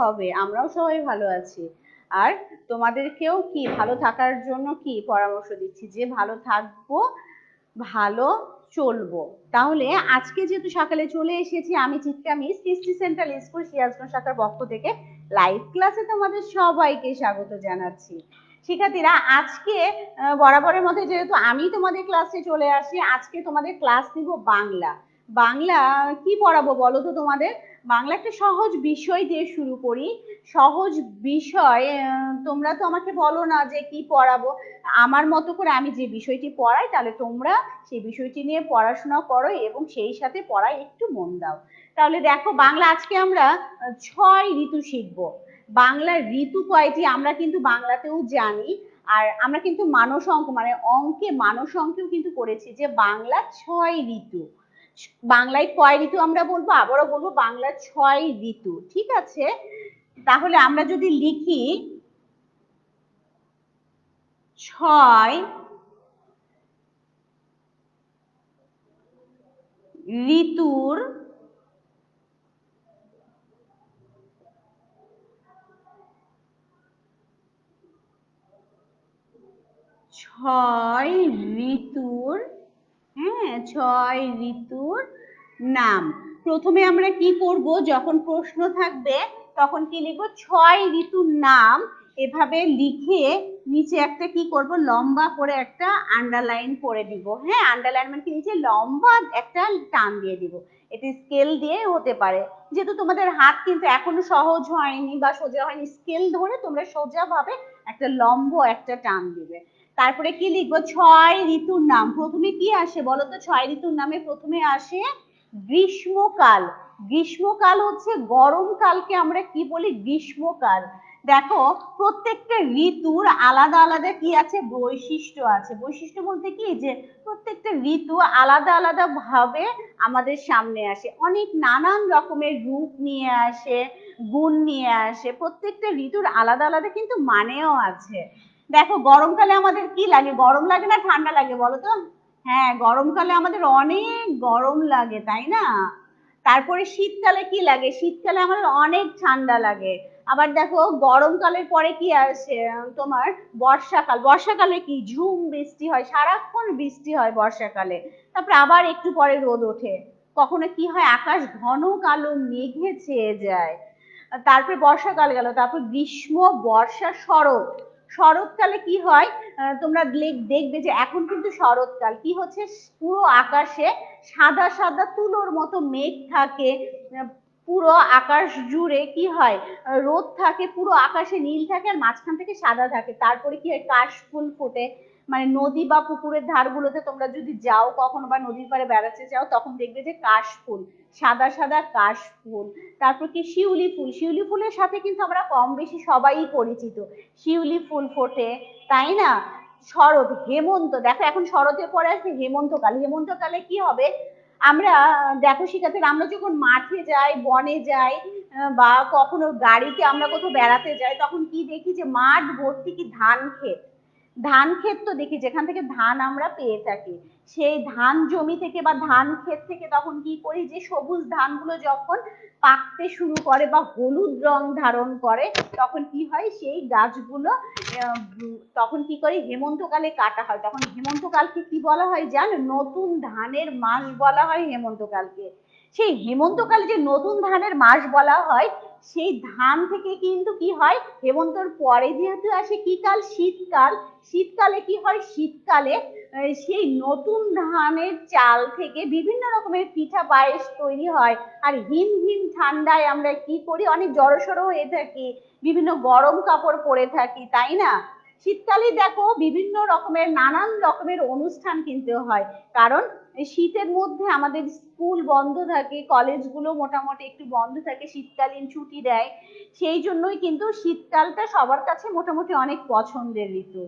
হবে, আমরাও সবাই ভালো আছি। আর তোমাদেরকেও কি, ভালো থাকার জন্য কি পরামর্শ দিচ্ছি? যে ভালো থাকব, ভালো চলবো। তাহলে আজকে যেহেতু সকালে চলে এসেছি, আমি Chitra miss Kristi central school Sirajganj শাখার পক্ষ থেকে লাইভ ক্লাসে তোমাদের সবাইকে স্বাগত জানাচ্ছি। শিক্ষার্থীরা, আজকে বরাবরের মধ্যে যেহেতু আমি তোমাদের ক্লাসে চলে আসি, আজকে তোমাদের ক্লাস নিব বাংলা। বাংলা কি পড়াবো বলো তো তোমাদের? বাংলা একটা সহজ বিষয় দিয়ে শুরু করি। সহজ বিষয় তোমরা তো আমাকে বলো না যে কি পড়াবো। আমার মতো করে আমি যে বিষয়টি পড়াই, তাহলে তোমরা সেই বিষয়টি নিয়ে পড়াশোনা করো এবং সেই সাথে পড়ায় একটু মন দাও। তাহলে দেখো, বাংলা আজকে আমরা ছয় ঋতু শিখব। বাংলার ঋতু কয়টি আমরা কিন্তু বাংলাতেও জানি। আর আমরা কিন্তু মানস অঙ্ক মানে অঙ্কে মানস অঙ্কেও কিন্তু করেছি যে বাংলা ছয় ঋতু। বাংলায় কয় ঋতু আমরা বলব, আবারও বলব বাংলা ছয় ঋতু, ঠিক আছে? তাহলে আমরা যদি লিখি ছয় ঋতুর ছয় ঋতুর হ্যাঁ ছয় ঋতুর নাম। প্রথমে আমরা কি করব? যখন প্রশ্ন থাকবে, তখন কি লিখব? ছয় ঋতুর নাম। এভাবে লিখে নিচে একটা কি করব? লম্বা করে একটা আন্ডারলাইন করে দিব। হ্যাঁ আন্ডারলাইন মানে কি? নিচে লম্বা একটা টান দিয়ে দিব। এটি স্কেল দিয়ে হতে পারে। যেহেতু তোমাদের হাত কিন্তু এখনও সহজ হয়নি বা সোজা হয়নি স্কেল ধরে তোমরা সোজা ভাবে একটা লম্ব একটা টান দিবে। তারপরে কি লিখব? ছয় ঋতুর নাম। প্রথমে কি আসে বলো তো? ছয় ঋতুর নামে প্রথমে আসে গ্রীষ্মকাল। গ্রীষ্মকাল হচ্ছে গরমকালকে আমরা কি বলি? গ্রীষ্মকাল। দেখো, প্রত্যেকটা ঋতুর আলাদা আলাদা কি আছে? বৈশিষ্ট্য আছে। বৈশিষ্ট্য বলতে কি? যে প্রত্যেকটা ঋতু আলাদা আলাদা ভাবে আমাদের সামনে আসে। অনেক নানান রকমের রূপ নিয়ে আসে, গুণ নিয়ে আসে। প্রত্যেকটা ঋতুর আলাদা আলাদা কিন্তু মানেও আছে। দেখো, গরমকালে আমাদের কি লাগে? গরম লাগে না ঠান্ডা লাগে বলো তো? হ্যাঁ গরমকালে আমাদের অনেক গরম লাগে, তাই না? তারপরে শীতকালে কি লাগে? শীতকালে আমাদের অনেক ঠান্ডা লাগে। আবার দেখো, গরমকালের পরে কি আসে তোমার বর্ষাকাল। বর্ষাকালে কি? ঝুম বৃষ্টি হয়, সারাক্ষণ বৃষ্টি হয় বর্ষাকালে। তারপরে আবার একটু পরে রোদ ওঠে। কখনো কি হয়? আকাশ ঘন কালো, মেঘে ছেয়ে যায়। তারপরে বর্ষাকাল গেল, তারপর গ্রীষ্ম, বর্ষা, শরৎ। শরৎকালে কি হয়? তোমরা দেখবে যে এখন কিন্তু শরৎকাল। কি হচ্ছে? পুরো আকাশে সাদা সাদা তুলোর মতো মেঘ থাকে। পুরো আকাশ জুড়ে কি হয়? রোদ থাকে, পুরো আকাশে নীল থাকে আর মাঝখান থেকে সাদা থাকে। তারপরে কি হয়? কাশফুল ফোটে। মানে নদী বা পুকুরের ধারগুলোতে তোমরা যদি যাও কখনো বা নদীর পাড়ে বেড়াতে যাও, তখন দেখবে যে কাশফুল সাদা সাদা কাশফুল তারপর কি শিউলি ফুল। শিউলি ফুলের সাথে কিন্তু আমরা কম বেশি সবাই পরিচিত। শিউলি ফুল ফোটে, তাই না? শরৎ, হেমন্ত, দেখো এখন শরতের পরে আসবে হেমন্তকাল। হেমন্তকালে কি হবে? আমরা, দেখো শিখাতে আমরা যখন মাঠে যাই, বনে যাই বা কখনো গাড়িতে আমরা কোথাও বেড়াতে যাই, তখন কি দেখি যে মাঠ ভর্তি কি ধান ক্ষেত। ধান ক্ষেত তো দেখি, যেখান থেকে ধান আমরা পেয়ে থাকি, সেই ধান জমি থেকে বা ধান ক্ষেত থেকে তখন কি করি? যে সবুজ ধানগুলো যখন পাকতে শুরু করে বা হলুদ রং ধারণ করে, তখন কি হয়? সেই গাছগুলো তখন কি করে? হেমন্তকালে কাটা হয়। তখন হেমন্তকালকে কি বলা হয় জানো? নতুন ধানের মাস বলা হয় হেমন্তকালকে। সেই হেমন্তকাল যে নতুন ধানের মাস বলা হয়, সেই ধান থেকে কিন্তু কি হয়? হেমন্তর পরে যেহেতু আসে কি কাল? শীতকাল। শীতকালে কি হয়? শীতকালে সেই নতুন ধানের চাল থেকে বিভিন্ন রকমের পিঠা পায়েস তৈরি হয়। আর হিম হিম ঠান্ডায় আমরা কি করি? অনেক জড়সড় হয়ে থাকি। বিভিন্ন গরম কাপড় পরে থাকি, তাই না? শীতকালে দেখো বিভিন্ন রকমের, নানান রকমের অনুষ্ঠান কিন্তু হয়। কারণ শীতের মধ্যে আমাদের স্কুল বন্ধ থাকে, কলেজগুলো মোটামুটি একটু বন্ধ থাকে, শীতকালীন ছুটি দেয়। সেই জন্যই কিন্তু শীতকালটা সবার কাছে মোটামুটি অনেক পছন্দের ঋতু।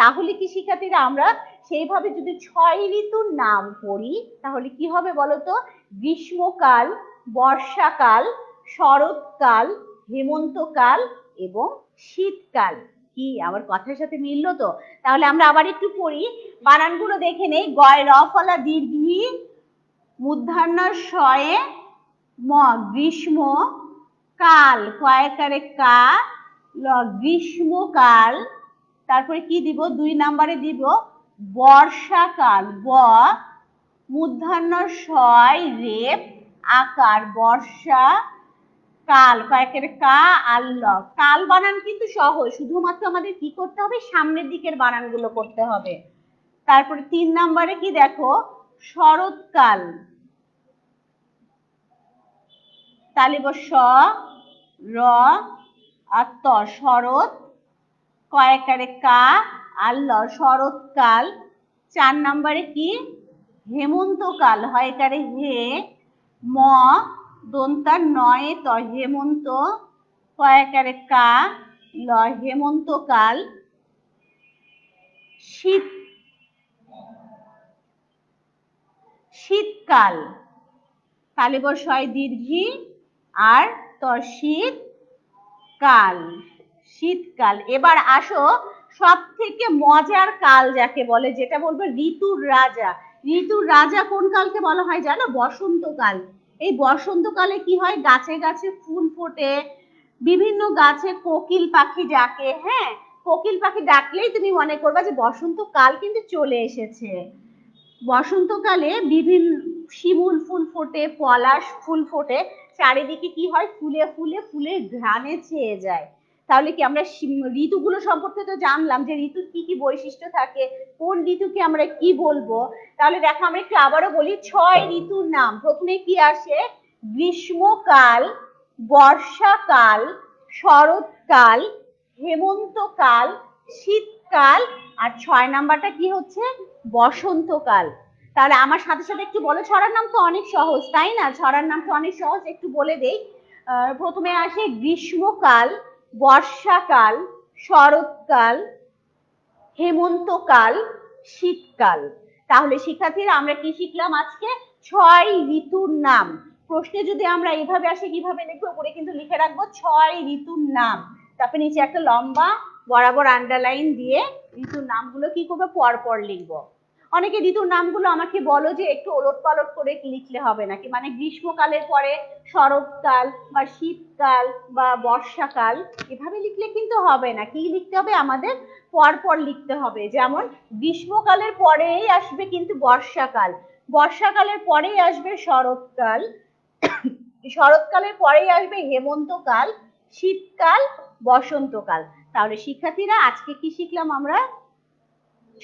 তাহলে কি শিক্ষার্থীরা, আমরা সেইভাবে যদি ছয় ঋতুর নাম পড়ি, তাহলে কি হবে বলতো? গ্রীষ্মকাল, বর্ষাকাল, শরৎকাল, হেমন্তকাল এবং শীতকাল। কি? আমার কথার সাথে মিললো তো? তাহলে আমরা আবার একটু পড়ি। বানানগুলো দেখে নেই। গয় রফলা ফলা দীর্ঘি মূর্ধন্য শয়ে ম, গ্রীষ্ম, কাল, কয়েকারে কা, ল গ্রীষ্মকাল তারপরে কি দিব? দুই নাম্বারে দিব, বর্ষাকাল, ব মূর্ধন্য শয় রেপ, আকার, বর্ষা কাল, কয়েকের কা আর ল কাল বানান কিন্তু সহজ, শুধুমাত্র আমাদের কি করতে হবে? সামনের দিকের বানানগুলো করতে হবে। তারপরে তিন নাম্বারে কি দেখো? শরৎকাল। তালিব স, র, আর ত, শরৎ, কয়েকারে কা আর ল শরৎকাল। চার নাম্বারে কি? হেমন্তকাল, হয় একারে হে, ম দন্তার নয় ত হেমন্ত কয়েকারে কা ল হেমন্তকাল শীত, শীতকাল। তালিবর শয় দীর্ঘি আর ত শীত কাল। শীতকাল। এবার আসো সব থেকে মজার কাল যাকে বলে, যেটা বলব ঋতুর রাজা। ঋতুর রাজা কোন কালকে বলা হয় জানো? বসন্তকাল এই বসন্তকালে কি হয়? গাছে গাছে ফুল ফোটে, বিভিন্ন গাছে কোকিল পাখি ডাকে হ্যাঁ? কোকিল পাখি ডাকলেই তুমি মনে করবে যে বসন্তকাল কিন্তু চলে এসেছে। বসন্তকালে বিভিন্ন শিমুল ফুল ফোটে, পলাশ ফুল ফোটে, চারিদিকে কি হয়? ফুলে ফুলে ফুলের ঘ্রাণে ছেয়ে যায়। তাহলে কি আমরা ঋতুগুলো সম্পর্কে তো জানলাম যে ঋতুর কি কি বৈশিষ্ট্য থাকে, কোন ঋতুকে আমরা কি বলব? তাহলে দেখো আমরা একটু আবারও বলি, ছয় ঋতুর নাম। প্রথমে কি আসে? গ্রীষ্মকাল, বর্ষাকাল, শরৎকাল, হেমন্তকাল, শীতকাল, আর ছয় নাম্বারটা কি হচ্ছে? বসন্তকাল। তাহলে আমার সাথে সাথে একটু বলো, ছড়ার নাম তো অনেক সহজ, তাই না? ছড়ার নাম তো অনেক সহজ, একটু বলে দেই। প্রথমে আসে গ্রীষ্মকাল বর্ষাকাল, শরৎকাল, হেমন্তকাল, শীতকাল। তাহলে শিক্ষার্থীরা, আমরা কি শিখলাম আজকে? ছয় ঋতুর নাম। প্রশ্নে যদি আমরা এভাবে আসে, কীভাবে লিখব? উপরে কিন্তু লিখে রাখব, ছয় ঋতুর নাম। তারপরে নিচে একটা লম্বা বরাবর আন্ডারলাইন দিয়ে ঋতুর নামগুলো কি করব? পর পর লিখব। অনেকে ঋতুর নামগুলো আমাকে বলো যে একটু ওলট পালট করে লিখলে হবে নাকি? মানে গ্রীষ্মকালের পরে শরৎকাল বা শীতকাল বা বর্ষাকাল এভাবে লিখলে কিন্তু হবে না। কি লিখতে হবে? আমাদের পর পর লিখতে হবে। যেমন গ্রীষ্মকালের পরেই আসবে কিন্তু বর্ষাকাল। বর্ষাকালের পরেই আসবে শরৎকাল। শরৎকালের পরেই আসবে হেমন্তকাল। শীতকাল, বসন্তকাল। তাহলে শিক্ষার্থীরা, আজকে কি শিখলাম আমরা?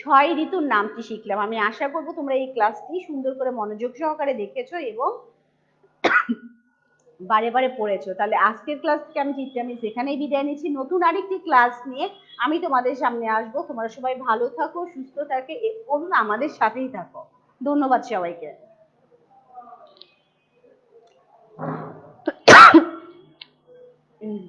ছয় ঋতুর নামটি শিখলাম। আমি আশা করব তোমরা এই ক্লাসটি সুন্দর করে মনোযোগ সহকারে দেখেছ এবং বারে বারে পড়েছো। তাহলে আজকের ক্লাস থেকে আমি আমি সেখানেই বিদায় নিচ্ছি, নতুন আরেকটি ক্লাস নিয়ে আমি তোমাদের সামনে আসব। তোমরা সবাই ভালো থাকো, সুস্থ থাকে এবং আমাদের সাথেই থাকো। ধন্যবাদ সবাইকে। উম।